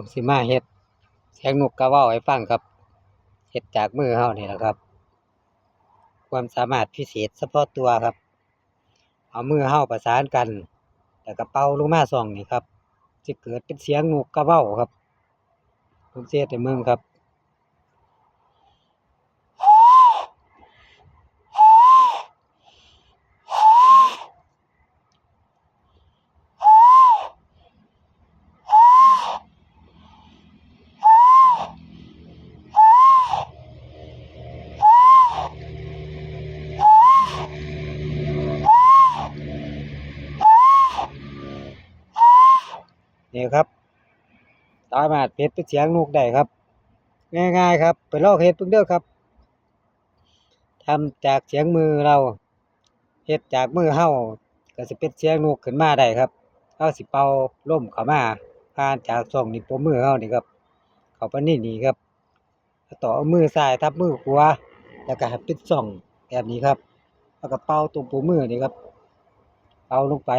ผมสิมาเฮ็ดเสียงนกกระว่าให้ฟังครับเฮ็ดจากมือเฮานี่แหละครับ ความสามารถพิเศษเฉพาะตัวครับ เอามือเฮาประสานกันแล้วก็เป่าลงมาซ่องนี่ครับสิเกิดเป็นเสียงนกกระว่าครับผมสิเฮ็ดให้มึงครับ นี่ครับสามารถเฮ็ดเป็นเสียงนกได้ครับ ง่ายๆครับ ไปลองเฮ็ดเบิ่งเด้อครับทำจากเสียงมือเราเฮ็ดจากมือเฮาก็สิเป็นเสียงนกขึ้นมาได้ครับเฮาสิเป่าลมเข้ามาผ่านจากช่องนิ้วโป้งมือเฮานี่ครับ เข้าไปในนี่ครับต่อเอามือซ้ายทับมือขวาแล้วก็ป็นช่องแบบนี้ครับแล้วก็เป่าตรงปูมือนี่ครับเป่าลงไป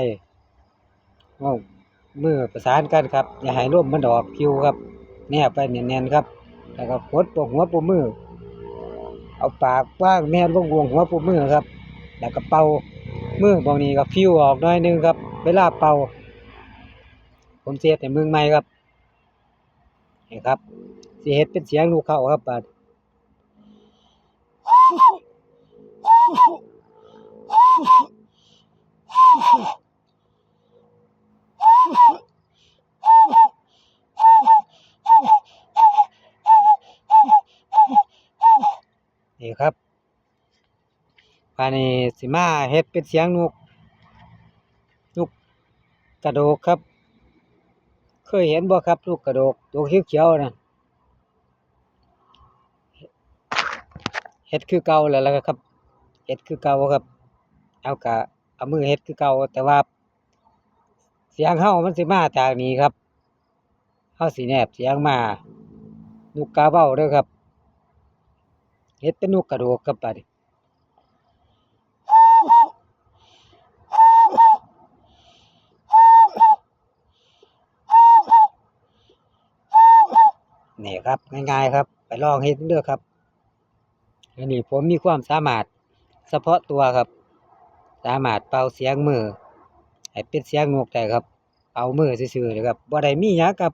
เอา มือประสานกันครับ อย่าให้ลมมันออกคิวครับแนบไปแน่นๆครับ แล้วก็กดปกหัวปูมือ เอาปากว่างแนบลงวงหัวปูมือครับ แล้วก็เป่ามือบางนี้ก็ฟิวออกหน่อยนึงครับ เวลาเป่า ผมเฮ็ดให้มึงใหม่ครับนี่ครับสิเฮ็ดเป็นเสียงลูกเขาครับบาด นี่ครับภายในสิมาเฮ็ดเป็นเสียงนกนกกระโดกครับ เคยเห็นบ่ครับนกกระโดกตัวเขียวๆนะเฮ็ดคือเก่าแล้วล่ะครับเฮ็ดคือเก่าครับ เอากะเอามือเฮ็ดคือเก่าแต่ว่า เสียงเฮามันสิมาจากนี้ครับเฮาสิแนบเสียงมานกกาเว้าเด้อครับ เฮ็ดเป็นนกกระโดกครับบัดนี้นี่ครับง่ายๆครับ ไปลองเฮ็ดเด้อครับอันนี้ผมมีความสามารถเฉพาะตัวครับ สามารถเป่าเสียงมือให้เป็นเสียงนกได้ครับเป่ามือซื่อๆเลยครับบ่ได้มีหยังครับ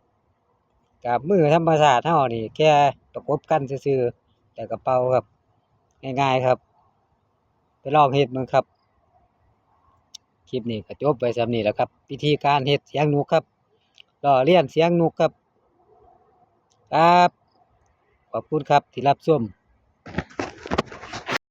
กับมือธรรมชาติเฮานี่แค่ประกบกันซื่อๆ แต่กระเป๋าครับ ง่ายๆครับ ไปลองเห็ดมึงครับ คลิปนี้ก็จบไปสำนี้แล้วครับ วิธีการเห็ดเสียงนกครับรอเลียนเสียงนกครับ ครับ ขอบคุณครับที่รับชม